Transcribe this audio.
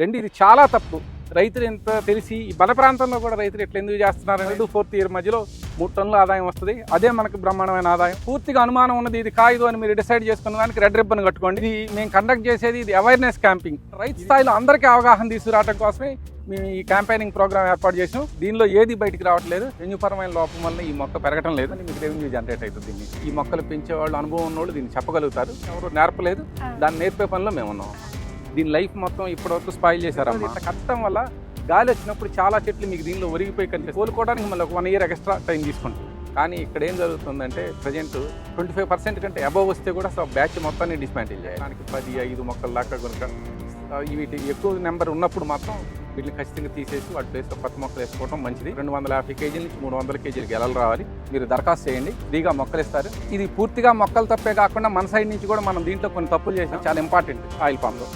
రెండు ఇది చాలా తప్పు. రైతులు ఎంత తెలిసి ఈ బల ప్రాంతంలో కూడా రైతులు ఎట్లా ఎందుకు చేస్తున్నారు అనేది ఫోర్త్ ఇయర్ మధ్యలో మూడు టన్నుల ఆదాయం వస్తుంది. అదే మనకు బ్రహ్మాండమైన ఆదాయం. పూర్తిగా అనుమానం ఉన్నది ఇది కాయదు అని మీరు డిసైడ్ చేసుకున్న దానికి రెడ్ రిబ్బన్ కట్టుకోండి. ఇది మేము కండక్ట్ చేసేది ఇది అవేర్నెస్ క్యాంపింగ్ రైతు స్థాయిలో అందరికీ అవగాహన తీసుకురావడం కోసమే మేము ఈ క్యాంపెయినింగ్ ప్రోగ్రామ్ ఏర్పాటు చేసాం దీనిలో ఏది బయటికి రావట్లేదు జన్యుపరమైన లోపం వల్ల ఈ మొక్క పెరగటం లేదు అని మీకు రెవెన్యూ జనరేట్ అవుతుంది దీన్ని. ఈ మొక్కలు పెంచే వాళ్ళు అనుభవం ఉన్నోళ్ళు దీన్ని చెప్పగలుగుతారు. ఎవరు నేర్పలేదు. దాన్ని నేర్పే పనిలో మేము ఉన్నాం. దీని లైఫ్ మొత్తం ఇప్పటివరకు స్పాయిల్ చేశారమ్మా. ఇట్లా కట్టడం వల్ల గాలి వచ్చినప్పుడు చాలా చెట్లు మీకు దీనిలో ఒరిగిపోయి కనిపిస్తుంది కోలుకోవడానికి మళ్ళీ ఒక వన్ ఇయర్ ఎక్స్ట్రా టైం తీసుకుంటుంది కానీ ఇక్కడ ఏం జరుగుతుందంటే ప్రజెంట్ ట్వంటీ ఫైవ్ పర్సెంట్ కంటే అబవ్ వస్తే కూడా అసలు బ్యాచ్ మొత్తాన్ని డిస్మాంటిల్ చేయాలి. దానికి పది ఐదు మొక్కలు దాకా కనుక వీటి ఎక్కువ నెంబర్ ఉన్నప్పుడు మాత్రం వీటిని ఖచ్చితంగా తీసేసి వాటి ప్లేస్లో కొత్త మొక్కలు వేసుకోవడం మంచిది. రెండు వందల యాభై కేజీల నుంచి మూడు వందల కేజీలు గెలలు రావాలి. మీరు దరఖాస్తు చేయండి. ఫ్రీగా మొక్కలు ఇస్తారు. ఇది పూర్తిగా మొక్కలు తప్పే కాకుండా మన సైడ్ నుంచి కూడా మనం దీంట్లో కొన్ని తప్పులు చేసాం చాలా ఇంపార్టెంట్ ఆయిల్ పామ్లో.